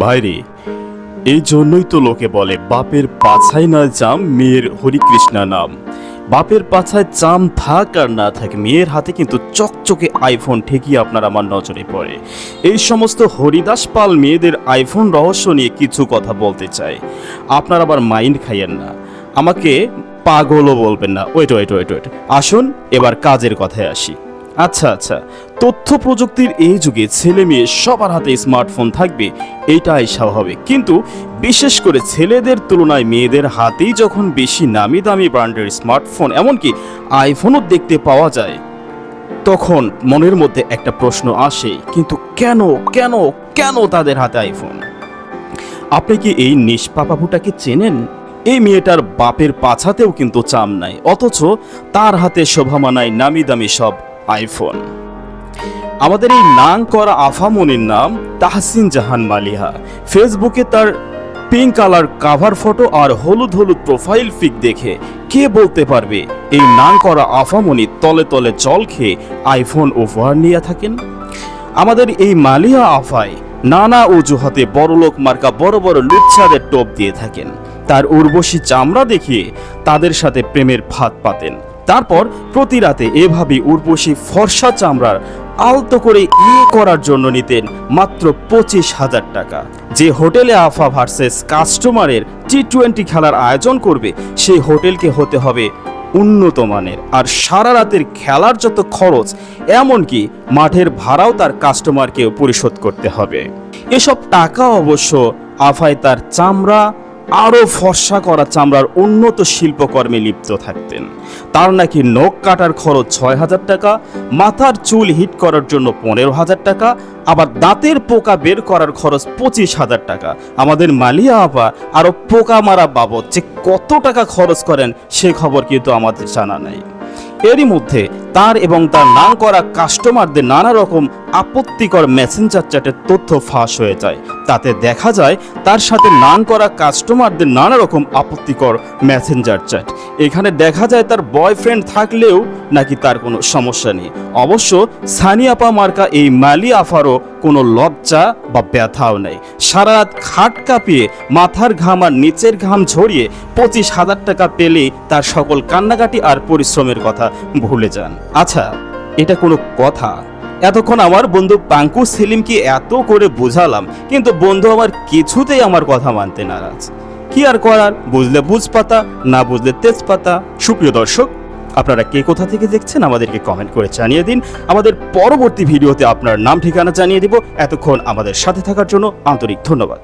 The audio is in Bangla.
ভাইরে, এই জন্যই তো লোকে বলে বাপের পাছায় না চাম মেয়ের হরিকৃষ্ণা নাম। বাপের পাছায় চাম থাক আর না থাক, মেয়ের হাতে কিন্তু চকচকে আইফোন ঠিকই আপনার আমার নজরে পড়ে। এই সমস্ত হরিদাস পাল মেয়েদের আইফোন রহস্য নিয়ে কিছু কথা বলতে চাই আপনার আবার মাইন্ড খাইয়েন না। আমাকে পাগলও বলবেন না। Wait wait wait wait. আসুন, এবার কাজের কথায় আসি। আচ্ছা আচ্ছা। তথ্য প্রযুক্তির এই যুগে ছেলে মেয়ে সবার হাতে স্মার্টফোন থাকবে, এটাই স্বাভাবিক। কিন্তু বিশেষ করে ছেলেদের তুলনায় মেয়েদের হাতেই যখন বেশি নামি দামি ব্র্যান্ডের স্মার্টফোন, এমনকি আইফোনও দেখতে পাওয়া যায়, তখন মনের মধ্যে একটা প্রশ্ন আসে, কিন্তু কেন কেন কেন তাদের হাতে আইফোন? আপনি কি এই নিষ্পাপাভুটাকে চেনেন? এই মেয়েটার বাপের পাছাতেও কিন্তু চাম নাই, অথচ তার হাতে শোভা মানায় নামি দামি সব আইফোন। আমাদের এই নাং করা আফামনির নাম তাহসিন জাহান মালিহা। ফেসবুকে তার পিঙ্ক কালার কাভার ফটো আর হলুদ হলুদ প্রোফাইল পিক দেখে কে বলতে পারবে এই নাং করা আফামনি তলে তলে জল খেয়ে আইফোন উপহার নিয়ে থাকেন? আমাদের এই মালিয়া আফায় নানা অজুহাতে বড়লোক মার্কা বড় বড় লুচ্ছাদের টোপ দিয়ে থাকেন। তার উর্বশী চামড়া দেখিয়ে তাদের সাথে প্রেমের ফাঁদ পাতেন। তারপর প্রতি রাতে এভাবে উর্বশী ফর্সা চামড়ার আলতো করে ইয়ে করার জন্য নিতেন মাত্র পঁচিশ হাজার টাকা। যে হোটেলে আফা ভার্সেস কাস্টমারের টি টোয়েন্টি খেলার আয়োজন করবে, সেই হোটেলকে হতে হবে উন্নত মানের। আর সারা রাতের খেলার যত খরচ, এমনকি মাঠের ভাড়াও তার কাস্টমারকে পরিশোধ করতে হবে। এসব টাকা অবশ্য আফায় তার চামড়া আরও ফর্সা করা চামড়ার উন্নত শিল্পকর্মে লিপ্ত থাকতেন। তার নাকি নখ কাটার খরচ ছয় হাজার টাকা, মাথার চুল হিট করার জন্য পনেরো হাজার টাকা, আবার দাঁতের পোকা বের করার খরচ পঁচিশ হাজার টাকা। আমাদের মালিয়া আপা আরও পোকা মারা বাবদ যে কত টাকা খরচ করেন, সে খবর কিন্তু আমাদের জানা নেই। এরই মধ্যে তার এবং তার নাম করা কাস্টমারদের নানা রকম আপত্তিকর মেসেঞ্জার চ্যাটের তথ্য ফাঁস হয়ে যায়। তাতে দেখা যায় তার সাথে নাম করা কাস্টমারদের নানা রকম আপত্তিকর মেসেঞ্জার চ্যাট এখানে দেখা যায় তার বয়ফ্রেন্ড থাকলেও নাকি তার কোনো সমস্যা নেই। অবশ্য সানিয়াপা মার্কা এই মালি আফারও কোনো লজ্জা বা ব্যথাও নেই। সারা রাত খাট কাঁপিয়ে, মাথার ঘাম আর নিচের ঘাম ঝরিয়ে পঁচিশ হাজার টাকা পেলেই তার সকল কান্নাকাটি আর পরিশ্রমের কথা ভুলে যান। আচ্ছা এটা কোনো কথা? এতক্ষণ আমার বন্ধু পাঙ্কু সেলিমকে এত করে বোঝালাম, কিন্তু বন্ধু আমার কিছুতেই আমার কথা মানতে নারাজ। কি আর করার? বুঝলে বুঝ পাতা না বুঝলে তেজপাতা। সুপ্রিয় দর্শক আপনারা কে কোথা থেকে দেখছেন আমাদেরকে কমেন্ট করে জানিয়ে দিন। আমাদের পরবর্তী ভিডিওতে আপনার নাম, ঠিকানা জানিয়ে দিব। এতক্ষণ আমাদের সাথে থাকার জন্য আন্তরিক ধন্যবাদ।